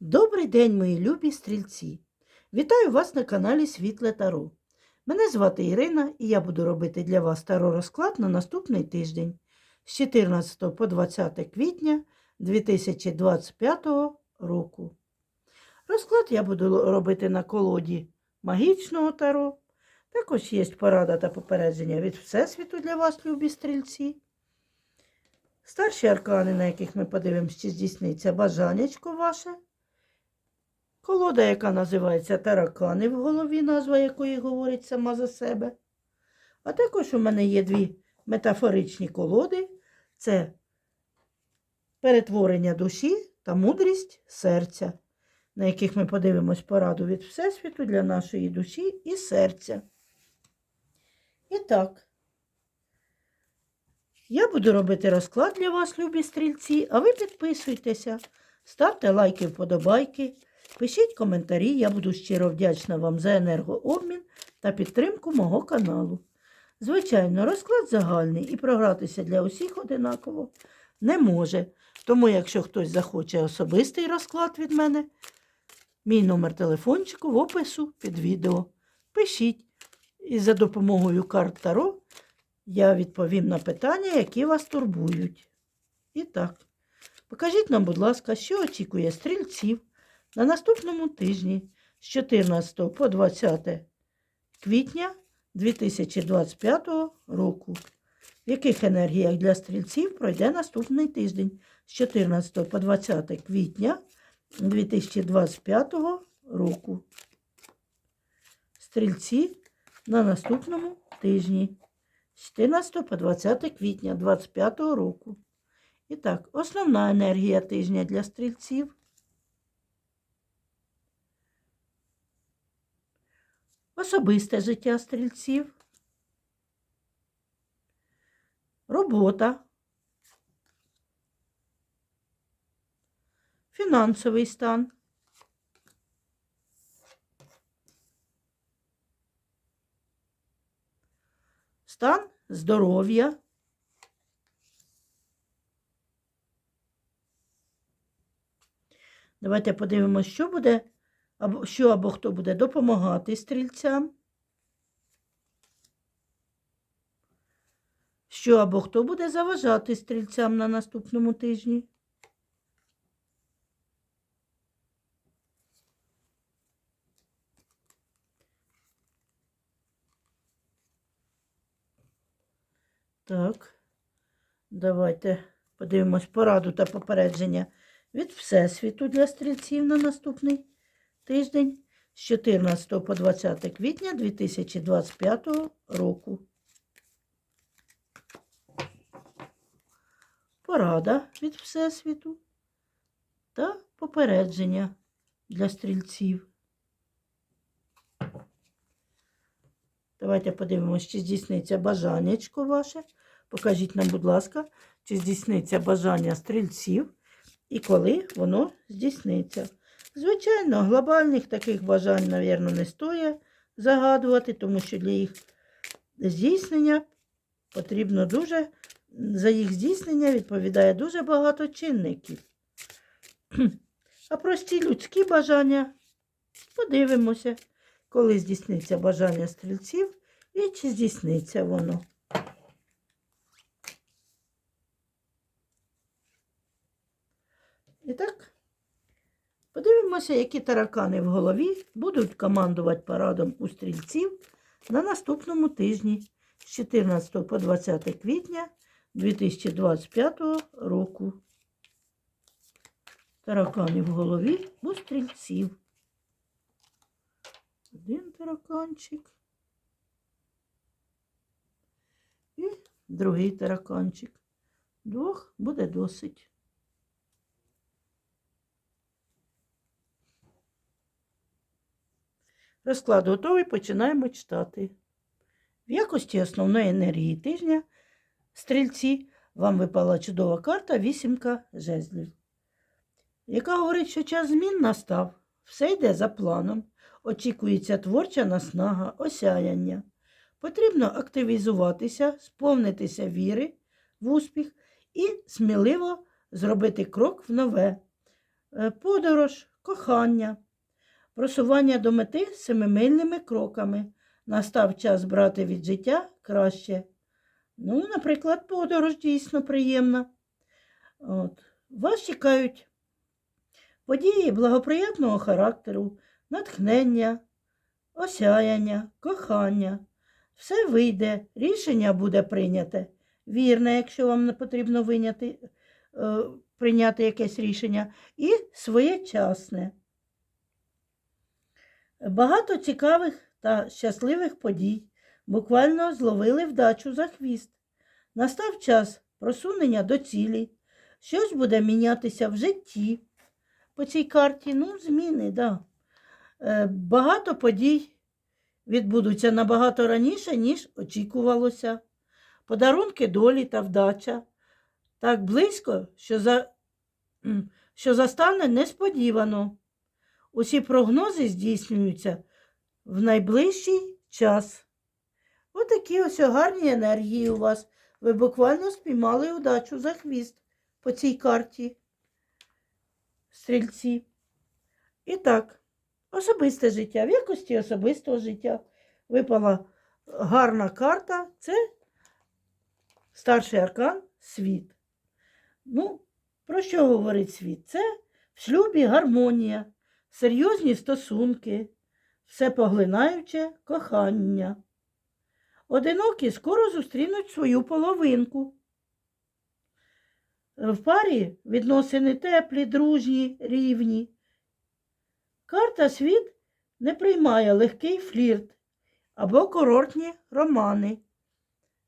Добрий день, мої любі стрільці! Вітаю вас на каналі Світле Таро. Мене звати Ірина і я буду робити для вас таро розклад на наступний тиждень з 14 по 20 квітня 2025 року. Розклад я буду робити на колоді магічного таро. Також є порада та попередження від Всесвіту для вас, любі стрільці. Старші аркани, на яких ми подивимося, чи здійсниться бажаннячко ваше. Колода, яка називається таракани в голові, назва якої говорить сама за себе. А також у мене є дві метафоричні колоди: це перетворення душі та мудрість серця, на яких ми подивимось пораду від Всесвіту для нашої душі і серця. І так, я буду робити розклад для вас, любі стрільці, а ви підписуйтеся, ставте лайки, вподобайки. Пишіть коментарі, я буду щиро вдячна вам за енергообмін та підтримку мого каналу. Звичайно, розклад загальний і програтися для усіх одинаково не може. Тому, якщо хтось захоче особистий розклад від мене, мій номер телефончику в опису під відео. Пишіть. І за допомогою карт Таро я відповім на питання, які вас турбують. І так, покажіть нам, будь ласка, що очікує стрільців на наступному тижні з 14 по 20 квітня 2025 року. В яких енергіях для стрільців пройде наступний тиждень з 14 по 20 квітня 2025 року. Стрільці на наступному тижні з 14 по 20 квітня 2025 року. І так, основна енергія тижня для стрільців. Особисте життя стрільців. Робота. Фінансовий стан. Стан здоров'я. Давайте подивимося, що буде, або що або хто буде допомагати стрільцям. Що або хто буде заважати стрільцям на наступному тижні. Так, давайте подивимось пораду та попередження від Всесвіту для стрільців на наступний тиждень з 14 по 20 квітня 2025 року. Порада від Всесвіту та попередження для стрільців. Давайте подивимося, чи здійсниться бажаннячко ваше. Покажіть нам, будь ласка, чи здійсниться бажання стрільців і коли воно здійсниться. Звичайно, глобальних таких бажань, мабуть, не стоїть загадувати, тому що для їх здійснення потрібно дуже, за їх здійснення відповідає дуже багато чинників. А прості людські бажання подивимося, коли здійсниться бажання стрільців і чи здійсниться воно. І так, подивимося, які таракани в голові будуть командувати парадом у стрільців на наступному тижні з 14 по 20 квітня 2025 року. Таракани в голові у стрільців. Один тараканчик. І другий тараканчик. Двох буде досить. Розклад готовий, починаємо читати. В якості основної енергії тижня стрільці вам випала чудова карта вісімка жезлів, яка говорить, що час змін настав, все йде за планом, очікується творча наснага, осяяння. Потрібно активізуватися, сповнитися віри в успіх і сміливо зробити крок в нове. Е, Подорож, кохання, просування до мети семимильними кроками. Настав час брати від життя краще. Ну, наприклад, подорож дійсно приємна. От. Вас чекають події благоприятного характеру, натхнення, осяяння, кохання. Все вийде, рішення буде прийняте. Вірне, якщо вам не потрібно виняти, е, прийняти якесь рішення, і своєчасне. Багато цікавих та щасливих подій буквально зловили вдачу за хвіст. Настав час просунення до цілі, щось буде мінятися в житті. По цій карті, ну, зміни, да. Е, Багато подій відбудуться набагато раніше, ніж очікувалося. Подарунки долі та вдача так близько, що, за, що застане несподівано. Усі прогнози здійснюються в найближчий час. Отакі ось гарні енергії у вас. Ви буквально спіймали удачу за хвіст по цій карті. Стрільці. І так, особисте життя. В якості особистого життя випала гарна карта. Це старший аркан світ. Ну, про що говорить світ? Це в шлюбі гармонія, серйозні стосунки, всепоглинаюче кохання. Одинокі скоро зустрінуть свою половинку. В парі відносини теплі, дружні, рівні. Карта світ не приймає легкий флірт або курортні романи.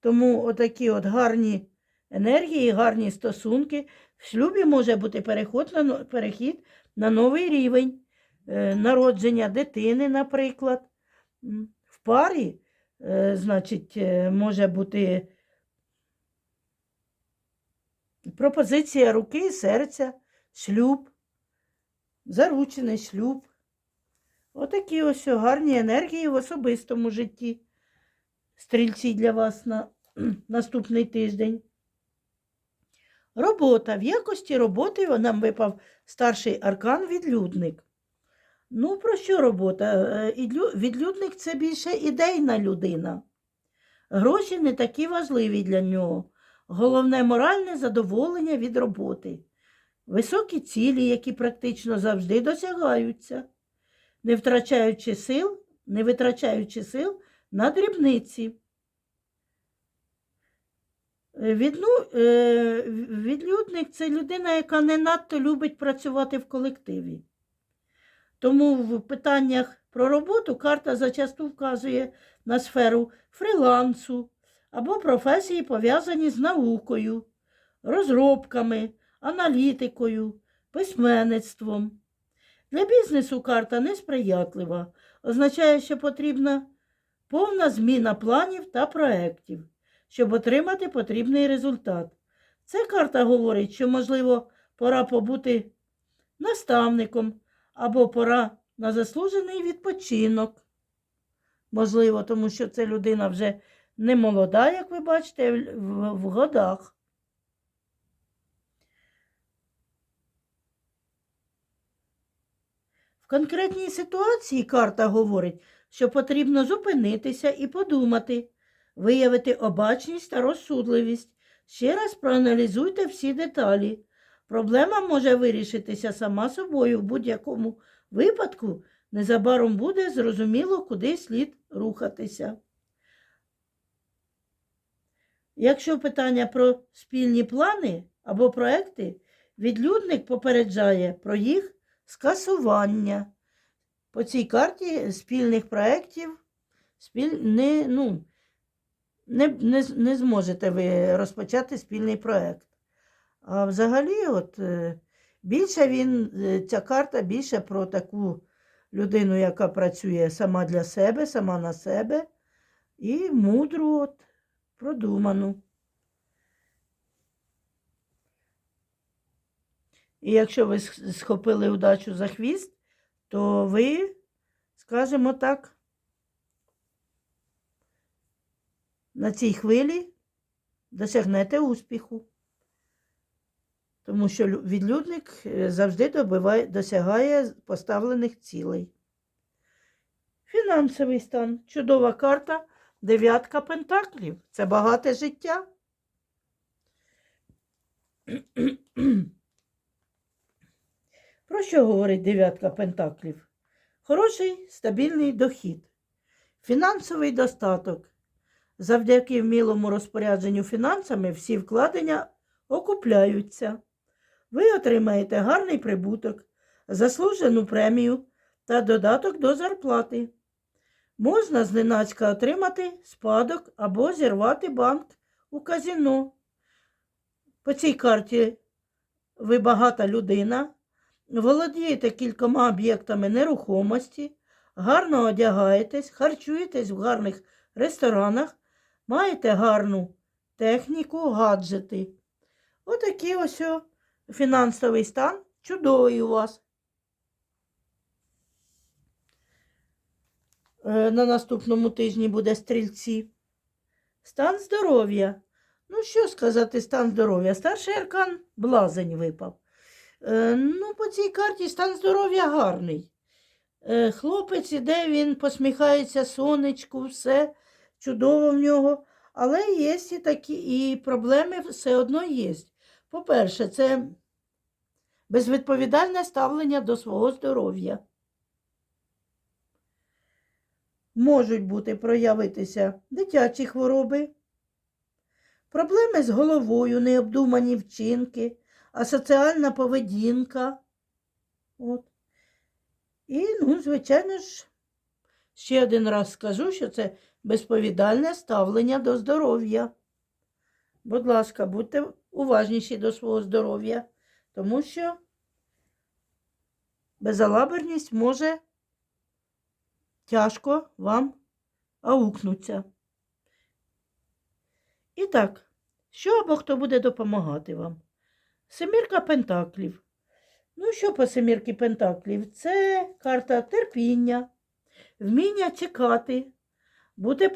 Тому отакі от гарні енергії, гарні стосунки. В шлюбі може бути перехід на новий рівень народження дитини, наприклад. В парі, е, значить, е, може бути пропозиція руки і серця, шлюб, заручений шлюб. Отакі ось гарні енергії в особистому житті. Стрільці для вас на наступний тиждень. Робота. В якості роботи нам випав старший аркан відлюдник. Ну, про що робота? Е, Відлюдник це більше ідейна людина. Гроші не такі важливі для нього. Головне моральне задоволення від роботи. Високі цілі, які практично завжди досягаються, не втрачаючи сил, не витрачаючи сил на дрібниці. Е, Відну, е, відлюдник це людина, яка не надто любить працювати в колективі. Тому в питаннях про роботу карта зачасту вказує на сферу фрілансу або професії, пов'язані з наукою, розробками, аналітикою, письменництвом. Для бізнесу карта несприятлива, означає, що потрібна повна зміна планів та проєктів, щоб отримати потрібний результат. Ця карта говорить, що, можливо, пора побути наставником або пора на заслужений відпочинок. Можливо, тому що це людина вже не молода, як ви бачите, в, в годах. В конкретній ситуації карта говорить, що потрібно зупинитися і подумати, виявити обачність та розсудливість. Ще раз проаналізуйте всі деталі. Проблема може вирішитися сама собою в будь-якому випадку. Незабаром буде зрозуміло, куди слід рухатися. Якщо питання про спільні плани або проекти, відлюдник попереджає про їх скасування. По цій карті спільних проєктів спіль... не, ну, не, не, не зможете ви розпочати спільний проєкт. А взагалі, от, е, більше він, е, ця карта більше про таку людину, яка працює сама для себе, сама на себе, і мудру, от, продуману. І якщо ви схопили удачу за хвіст, то ви, скажімо так, на цій хвилі досягнете успіху. Тому що відлюдник е, завжди добиває, досягає поставлених цілей. Фінансовий стан. Чудова карта. Дев'ятка пентаклів. Це багате життя. Про що говорить дев'ятка пентаклів? Хороший стабільний дохід, фінансовий достаток. Завдяки вмілому розпорядженню фінансами всі вкладення окупляються. Ви отримаєте гарний прибуток, заслужену премію та додаток до зарплати. Можна зненацька отримати спадок або зірвати банк у казіно. По цій карті ви багата людина, володієте кількома об'єктами нерухомості, гарно одягаєтесь, харчуєтесь в гарних ресторанах, маєте гарну техніку, гаджети. Отакий ось фінансовий стан чудовий у вас. Е, На наступному тижні буде стрільці. Стан здоров'я. Ну, що сказати, стан здоров'я? Старший аркан блазень випав. Е, ну, по цій карті стан здоров'я гарний. Е, хлопець іде, він посміхається сонечку, все чудово в нього. Але є і такі і проблеми все одно є. По-перше, це безвідповідальне ставлення до свого здоров'я. Можуть бути проявитися дитячі хвороби, проблеми з головою, необдумані вчинки, асоціальна поведінка. От. І, ну, звичайно ж, ще один раз скажу, що це безповідальне ставлення до здоров'я. Будь ласка, будьте уважніші до свого здоров'я, тому що безалаберність може тяжко вам аукнуться. І так, що або хто буде допомагати вам? Семірка пентаклів. Ну, що по семірки пентаклів? Це карта терпіння, вміння чекати, бути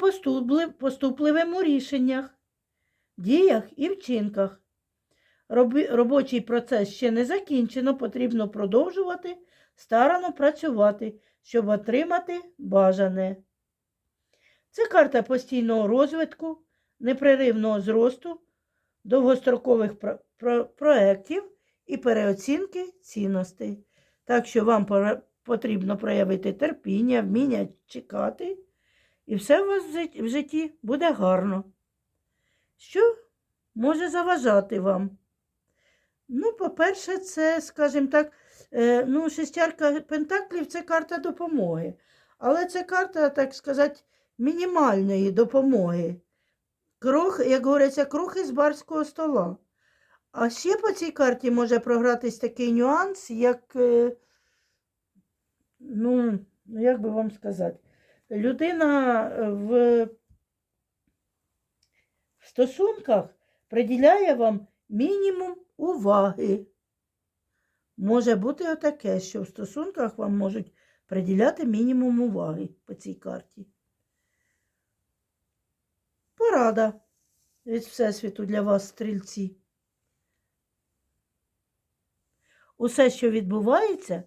поступливим у рішеннях, діях і вчинках. Робочий процес ще не закінчено, потрібно продовжувати старано працювати, щоб отримати бажане. Це карта постійного розвитку, непреривного зросту, довгострокових про- про- проєктів і переоцінки цінностей. Так що вам потрібно проявити терпіння, вміння чекати, і все у вас в житті буде гарно. Що може заважати вам? Ну, по-перше, це, скажімо так, е, ну, шестярка пентаклів це карта допомоги. Але це карта, так сказати, мінімальної допомоги. Крох, як говориться, крохи з барського стола. А ще по цій карті може програтись такий нюанс, як, е, ну, як би вам сказати, людина е, в, в стосунках приділяє вам мінімум уваги. Може бути отаке, що в стосунках вам можуть приділяти мінімум уваги по цій карті. Порада від Всесвіту для вас, стрільці. Усе, що відбувається,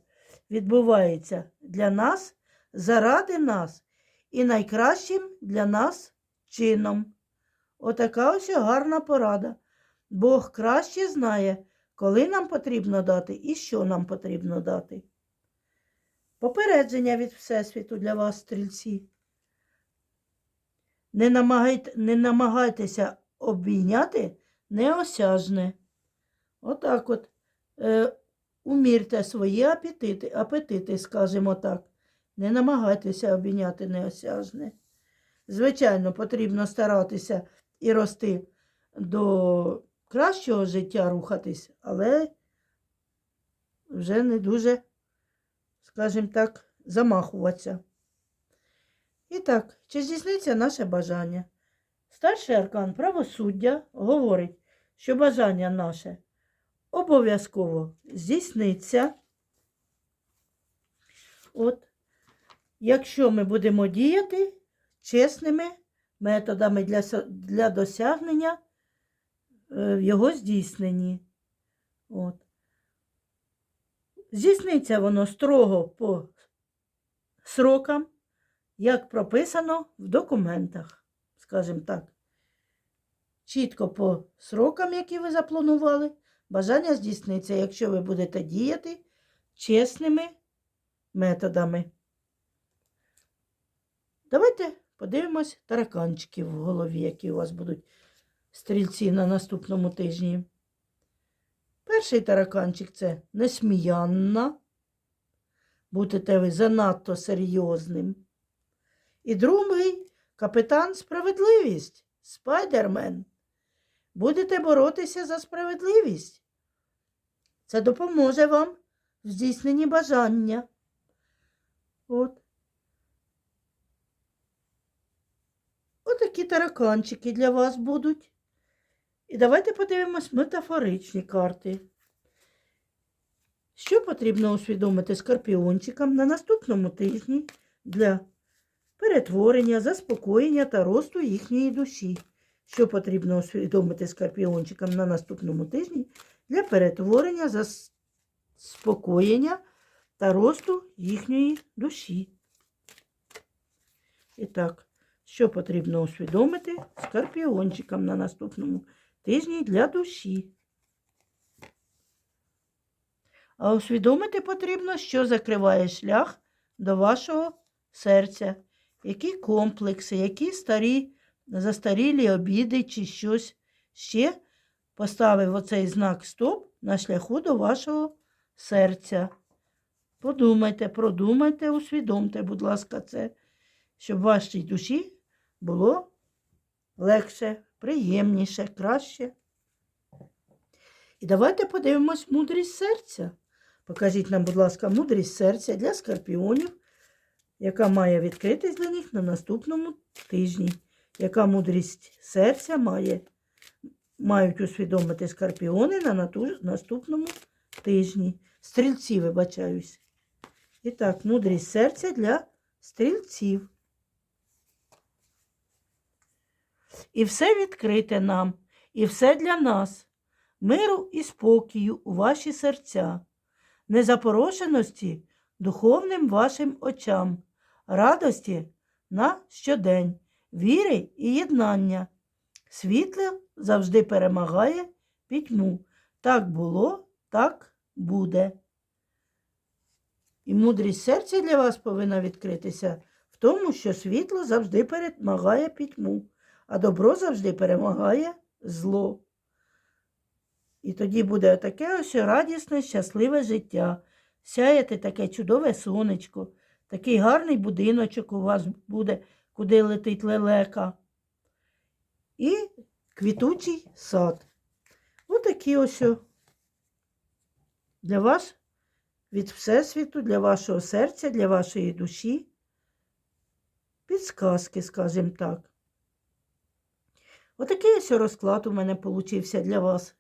відбувається для нас, заради нас і найкращим для нас чином. Отака ось гарна порада. Бог краще знає, коли нам потрібно дати і що нам потрібно дати. Попередження від Всесвіту для вас, стрільці. Не, намагайте, не намагайтеся обійняти неосяжне. Отак от. Е, умірте свої апетити, апетити, скажімо так. Не намагайтеся обійняти неосяжне. Звичайно, потрібно старатися і рости до кращого життя рухатись, але вже не дуже, скажімо так, замахуватися. І так, чи здійсниться наше бажання? Старший аркан правосуддя говорить, що бажання наше обов'язково здійсниться. От, якщо ми будемо діяти чесними методами для, для досягнення е, в його здійсненні. От. Здійсниться воно строго по срокам, як прописано в документах, скажімо так. Чітко по срокам, які ви запланували, бажання здійсниться, якщо ви будете діяти чесними методами. Давайте подивимось тараканчики в голові, які у вас будуть стрільці на наступному тижні. Перший тараканчик це несміянна. Будете ви занадто серйозним. І другий капітан справедливість, спайдермен. Будете боротися за справедливість. Це допоможе вам в здійсненні бажання. От. Отакі тараканчики для вас будуть. І давайте подивимось метафоричні карти. Що потрібно усвідомити скорпіончикам на наступному тижні для перетворення, заспокоєння та росту їхньої душі? Що потрібно усвідомити скорпіончикам на наступному тижні для перетворення, заспокоєння та росту їхньої душі? І так, що потрібно усвідомити скорпіончикам на наступному тижні для душі? А усвідомити потрібно, що закриває шлях до вашого серця, які комплекси, які старі, застарілі обіди чи щось ще поставив оцей знак стоп на шляху до вашого серця. Подумайте, продумайте, усвідомте, будь ласка, це, щоб вашій душі було легше, приємніше, краще. І давайте подивимось мудрість серця. Покажіть нам, будь ласка, мудрість серця для скорпіонів, яка має відкритись для них на наступному тижні. Яка мудрість серця має, мають усвідомити скорпіони на наступному тижні. Стрільці, вибачаюсь. І так, мудрість серця для стрільців. І все відкрите нам, і все для нас, миру і спокою у ваші серця, незапорошеності духовним вашим очам, радості на щодень, віри і єднання. Світло завжди перемагає пітьму. Так було, так буде. І мудрість серця для вас повинна відкритися в тому, що світло завжди перемагає пітьму, а добро завжди перемагає зло. І тоді буде таке ось радісне, щасливе життя. Сяєте таке чудове сонечко, такий гарний будиночок у вас буде, куди летить лелека. І квітучий сад. Отакі ось для вас від Всесвіту, для вашого серця, для вашої душі. Підсказки, скажімо так. Отакий ось розклад у мене получився для вас,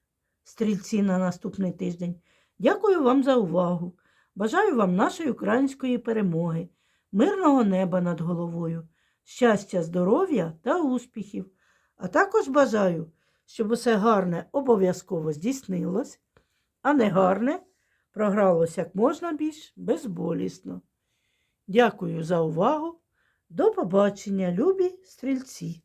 стрільці, на наступний тиждень. Дякую вам за увагу. Бажаю вам нашої української перемоги, мирного неба над головою, щастя, здоров'я та успіхів. А також бажаю, щоб усе гарне обов'язково здійснилось, а не гарне програлось як можна більш безболісно. Дякую за увагу. До побачення, любі стрільці!